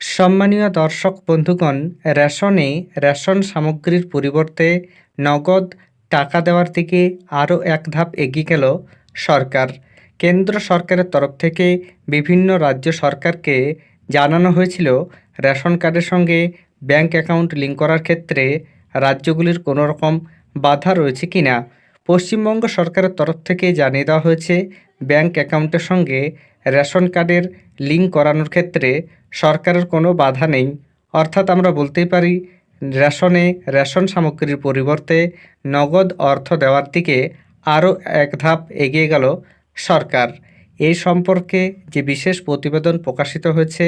সম্মানীয় দর্শক বন্ধুগণ, রেশনে রেশন সামগ্রীর পরিবর্তে নগদ টাকা দেওয়ার দিকে আরও এক ধাপ এগিয়ে গেল সরকার। কেন্দ্র সরকারের তরফ থেকে বিভিন্ন রাজ্য সরকারকে জানানো হয়েছিল রেশন কার্ডের সঙ্গে ব্যাংক অ্যাকাউন্ট লিঙ্ক করার ক্ষেত্রে রাজ্যগুলির কোনো রকম বাধা রয়েছে কি না। পশ্চিমবঙ্গ সরকারের তরফ থেকে জানিয়ে দেওয়া হয়েছে, ব্যাংক অ্যাকাউন্টের সঙ্গে রেশন কার্ডের লিঙ্ক করানোর ক্ষেত্রে সরকারের কোনো বাধা নেই। অর্থাৎ আমরা বলতেই পারি, রেশনে রেশন সামগ্রীর পরিবর্তে নগদ অর্থ দেওয়ার দিকে আরও এক ধাপ এগিয়ে গেল সরকার। এই সম্পর্কে যে বিশেষ প্রতিবেদন প্রকাশিত হয়েছে,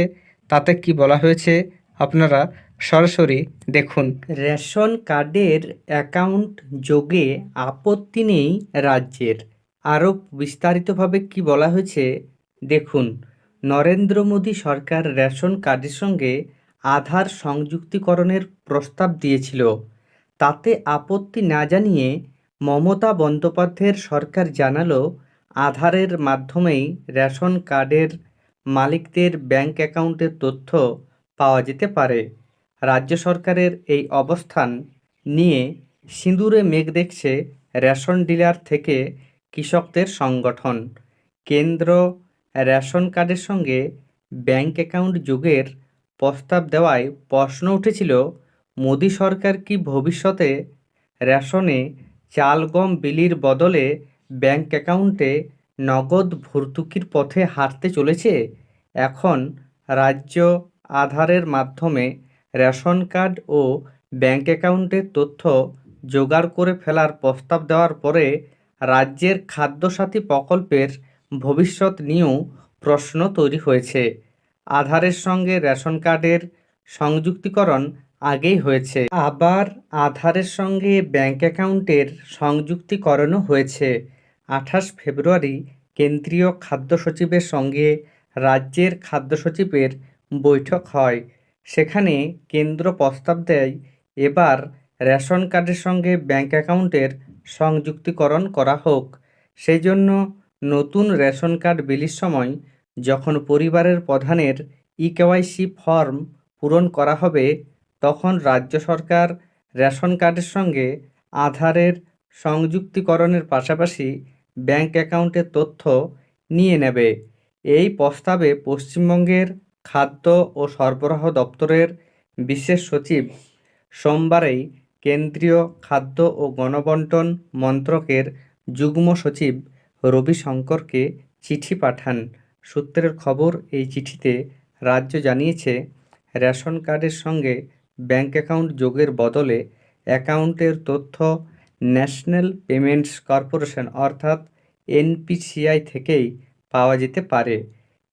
তাতে কি বলা হয়েছে, আপনারা সরাসরি দেখুন। রেশন কার্ডের অ্যাকাউন্ট যোগে আপত্তি নেই রাজ্যের। আরও বিস্তারিতভাবে কি বলা হয়েছে দেখুন, নরেন্দ্র মোদী সরকার রেশন কার্ডের সঙ্গে আধার সংযুক্তিকরণের প্রস্তাব দিয়েছিল। তাতে আপত্তি না জানিয়ে মমতা বন্দ্যোপাধ্যায়ের সরকার জানালো, আধারের মাধ্যমেই রেশন কার্ডের মালিকদের ব্যাংক অ্যাকাউন্টের তথ্য পাওয়া যেতে পারে। রাজ্য সরকারের এই অবস্থান নিয়ে সিঁদুরে মেঘ দেখছে রেশন ডিলার থেকে কৃষকদের সংগঠন। কেন্দ্র রেশন কার্ডের সঙ্গে ব্যাংক অ্যাকাউন্ট যোগের প্রস্তাব দেওয়ায় প্রশ্ন উঠেছিল, মোদী সরকার কি ভবিষ্যতে রেশনে চাল, গম, বিলির বদলে ব্যাংক অ্যাকাউন্টে নগদ ভর্তুকির পথে হাঁটতে চলেছে? এখন রাজ্য আধারের মাধ্যমে রেশন কার্ড ও ব্যাংক অ্যাকাউন্টের তথ্য জোগাড় করে ফেলার প্রস্তাব দেওয়ার পরে রাজ্যের খাদ্যসাথী প্রকল্পের ভবিষ্যৎ নিয়েও প্রশ্ন তৈরি হয়েছে। আধারের সঙ্গে রেশন কার্ডের সংযুক্তিকরণ আগেই হয়েছে। আবার আধারের সঙ্গে ব্যাংক অ্যাকাউন্টের সংযুক্তিকরণও হয়েছে। আঠাশ ফেব্রুয়ারি কেন্দ্রীয় খাদ্য সচিবের সঙ্গে রাজ্যের খাদ্য সচিবের বৈঠক হয়। সেখানে কেন্দ্র প্রস্তাব দেয়, এবার রেশন কার্ডের সঙ্গে ব্যাংক অ্যাকাউন্টের সংযুক্তিকরণ করা হোক। সেই জন্য নতুন রেশন কার্ড বিলির সময় যখন পরিবারের প্রধানের ই কেওয়াইসি ফর্ম পূরণ করা হবে, তখন রাজ্য সরকার রেশন কার্ডের সঙ্গে আধারের সংযুক্তিকরণের পাশাপাশি ব্যাংক অ্যাকাউন্টের তথ্য নিয়ে নেবে। এই প্রস্তাবে পশ্চিমবঙ্গের খাদ্য ও সরবরাহ দপ্তরের বিশেষ সচিব সোমবারেই কেন্দ্রীয় খাদ্য ও গণবন্টন মন্ত্রকের যুগ্ম সচিব রবি শঙ্করকে চিঠি পাঠান। সূত্রের খবর, এই চিঠিতে রাজ্য জানিয়েছে, রেশন কার্ডের সঙ্গে ব্যাঙ্ক অ্যাকাউন্ট যোগের বদলে অ্যাকাউন্টের তথ্য ন্যাশনাল পেমেন্টস কর্পোরেশন অর্থাৎ এনপিসিআই থেকেই পাওয়া যেতে পারে।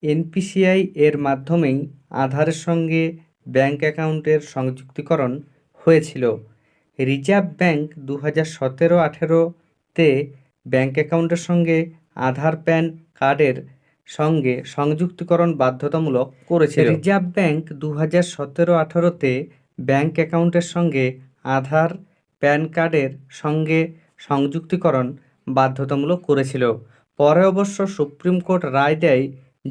এনপিসিআই এর মাধ্যমেই আধারের সঙ্গে ব্যাঙ্ক অ্যাকাউন্টের সংযুক্তিকরণ হয়েছিল। রিজার্ভ ব্যাঙ্ক দু হাজার সতেরো আঠেরোতে ব্যাংক অ্যাকাউন্টের সঙ্গে আধার, প্যান কার্ডের সঙ্গে সংযুক্তিকরণ বাধ্যতামূলক করেছে রিজার্ভ ব্যাংক দু হাজার সতেরো আঠেরোতে ব্যাংক অ্যাকাউন্টের সঙ্গে আধার, প্যান কার্ডের সঙ্গে সংযুক্তিকরণ বাধ্যতামূলক করেছিল। পরে অবশ্য সুপ্রিম কোর্ট রায় দেয়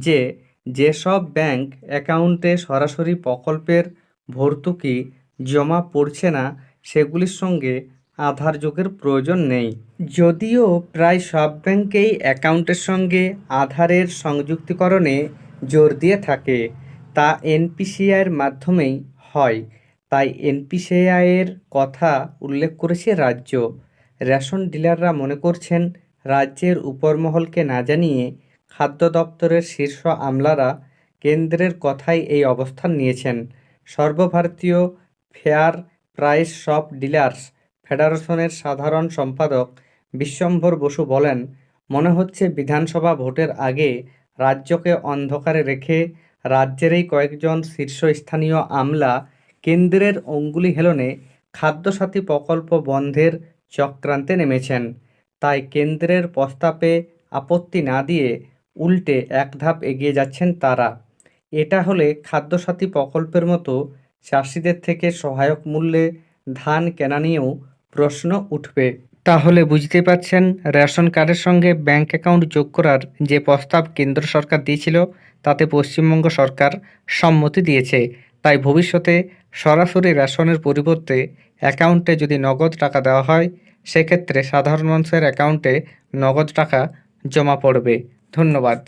যে যেসব ব্যাংক অ্যাকাউন্টে সরাসরি প্রকল্পের ভর্তুকি জমা পড়ছে না, সেগুলির সঙ্গে আধার যোগের প্রয়োজন নেই। যদিও প্রায় সব ব্যাংকেই অ্যাকাউন্টের সঙ্গে আধারের সংযুক্তিকরণে জোর দিয়ে থাকে, তা এনপিসিআইয়ের মাধ্যমেই হয়। তাই এনপিসিআইয়ের কথা উল্লেখ করেছে রাজ্য। রেশন ডিলাররা মনে করছেন, রাজ্যের উপরমহলকে না জানিয়ে খাদ্য দপ্তরের শীর্ষ আমলারা কেন্দ্রের কথাই এই অবস্থান নিয়েছেন। সর্বভারতীয় ফেয়ার প্রাইস শপ ডিলার্স ফেডারেশনের সাধারণ সম্পাদক বিশ্বম্ভর বসু বলেন, মনে হচ্ছে বিধানসভা ভোটের আগে রাজ্যকে অন্ধকারে রেখে রাজ্যের এই কয়েকজন শীর্ষস্থানীয় আমলা কেন্দ্রের অঙ্গুলি হেলনে খাদ্যসাথী প্রকল্প বন্ধের চক্রান্তে নেমেছেন। তাই কেন্দ্রের প্রস্তাবে আপত্তি না দিয়ে উল্টে এক ধাপ এগিয়ে যাচ্ছেন তারা। এটা হলে খাদ্যসাথী প্রকল্পের মতো চাষিদের থেকে সহায়ক মূল্যে ধান কেনা নিয়েও প্রশ্ন উঠবে। তাহলে বুঝতে পারছেন, রেশন কার্ডের সঙ্গে ব্যাংক অ্যাকাউন্ট যোগ করার যে প্রস্তাব কেন্দ্র সরকার দিয়েছিল, তাতে পশ্চিমবঙ্গ সরকার সম্মতি দিয়েছে। তাই ভবিষ্যতে সরাসরি রেশনের পরিবর্তে অ্যাকাউন্টে যদি নগদ টাকা দেওয়া হয়, সেক্ষেত্রে সাধারণ মানুষের অ্যাকাউন্টে নগদ টাকা জমা পড়বে। ধন্যবাদ।